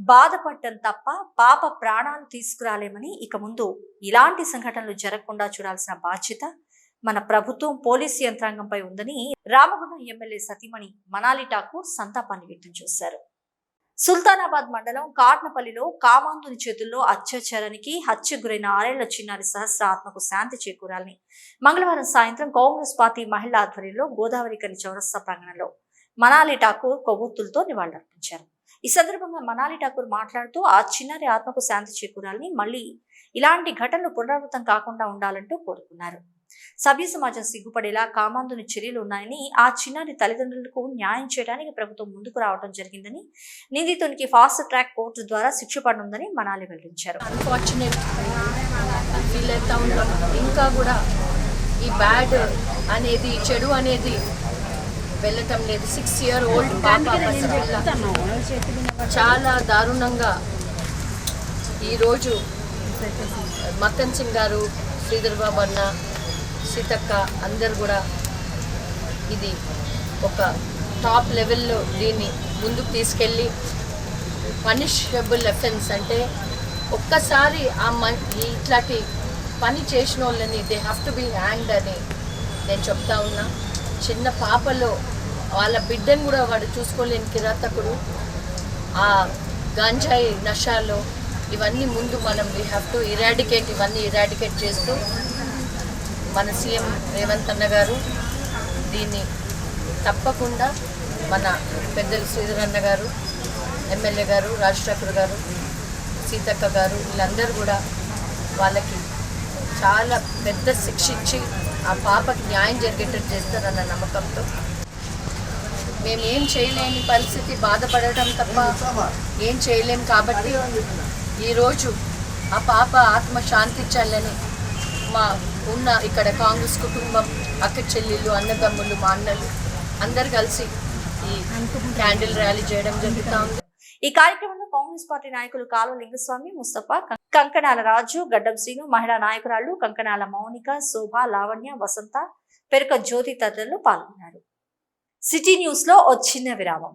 బాధపడటం తప్ప పాప ప్రాణాలు తీసుకురాలేమని ఇక ముందు ఇలాంటి సంఘటనలు జరగకుండా చూడాల్సిన బాధ్యత మన ప్రభుత్వం పోలీసు యంత్రాంగంపై ఉందని రామగుండం ఎమ్మెల్యే సతీమణి మనాలి ఠాకూర్ సంతాపాన్ని వ్యక్తం చేశారు. సుల్తానాబాద్ మండలం కాట్నపల్లిలో కామాంధుని చేతుల్లో అత్యాచారానికి హత్య గురైన ఆరేళ్ళ చిన్నారి సహస్ర ఆత్మకు శాంతి చేకూరాలని మంగళవారం సాయంత్రం కాంగ్రెస్ పార్టీ మహిళా ఆధ్వర్యంలో గోదావరి కని చౌరస్తా ప్రాంగణంలో మనాలి ఠాకూర్ కొవ్వొత్తులతో నివాళులర్పించారు. ఈ సందర్భంగా మనాలి ఠాకూర్ మాట్లాడుతూ ఆ చిన్నారి ఆత్మకు శాంతి చేకూరాలని మళ్ళీ ఇలాంటి ఘటనలు పునరావృతం కాకుండా ఉండాలంటూ కోరుకున్నారు. సభ్య సమాజం సిగ్గుపడేలా కామాంధుని చర్యలు ఉన్నాయని ఆ చిన్నారి తల్లిదండ్రులకు న్యాయం చేయడానికి ప్రభుత్వం ముందుకు రావడం జరిగిందని నిందితునికి ఫాస్ట్ ట్రాక్ కోర్టు ద్వారా శిక్ష పడనుందని మనాలి వెల్లడించారు. ఫీల్ అవుతా ఇంకా కూడా ఈ బ్యాడ్ అనేది చెడు అనేది వెళ్ళటం లేదు. సిక్స్ ఇయర్ ఓల్డ్ పాప చాలా దారుణంగా ఈరోజు మక్కన్ సింగ్ గారు శ్రీధర్ బాబు అన్న సీతక్క అందరు కూడా ఇది ఒక టాప్ లెవెల్లో దీన్ని ముందుకు తీసుకెళ్ళి పనిషబుల్ అఫెన్స్ అంటే ఒక్కసారి ఆ మన్ ఈ ఇట్లాంటి పని చేసిన వాళ్ళని they have to be hanged అని నేను చెప్తా ఉన్నా. చిన్న పాపలో వాళ్ళ బిడ్డను కూడా వాడు చూసుకోలేని కిరాతకుడు. ఆ గాంజాయి నషాలో ఇవన్నీ ముందు మనం వీ హ్యావ్ టు ఇరాడికేట్ ఇవన్నీ ఇరాడికేట్ చేస్తూ మన సీఎం రేవంత్ అన్న గారు దీన్ని తప్పకుండా మన పెద్దలు శ్రీధర్ అన్న గారు ఎమ్మెల్యే గారు రాజ్ ఠాకూర్ గారు సీతక్క గారు వీళ్ళందరూ కూడా వాళ్ళకి చాలా పెద్ద శిక్ష ఇచ్చి ఆ పాపకి న్యాయం జరిగేటట్టు చేస్తారన్న నమ్మకంతో. మేము ఏం చేయలేని పరిస్థితి బాధపడటం తప్ప ఏం చేయలేం కాబట్టి ఈరోజు ఆ పాప ఆత్మ శాంతించాలని మా ఉన్న ఇక్కడ కాంగ్రెస్ కుటుంబం అక్క చెల్లెళ్ళు అన్నదమ్ములు మా అన్నలు అందరు కలిసి ఈ క్యాండిల్ ర్యాలీ చేయడం జరుగుతూ ఉంది. ఈ కార్యక్రమంలో కాంగ్రెస్ పార్టీ నాయకులు కాలువ లింగస్వామి ముస్తఫా కంకణాల రాజు గడ్డం శ్రీను మహిళా నాయకురాళ్ళు కంకణాల మౌనిక శోభ లావణ్య వసంత పెరుక జ్యోతి తదితరులు పాల్గొన్నారు. సిటీ న్యూస్లో ఓ చిన్న విరామం.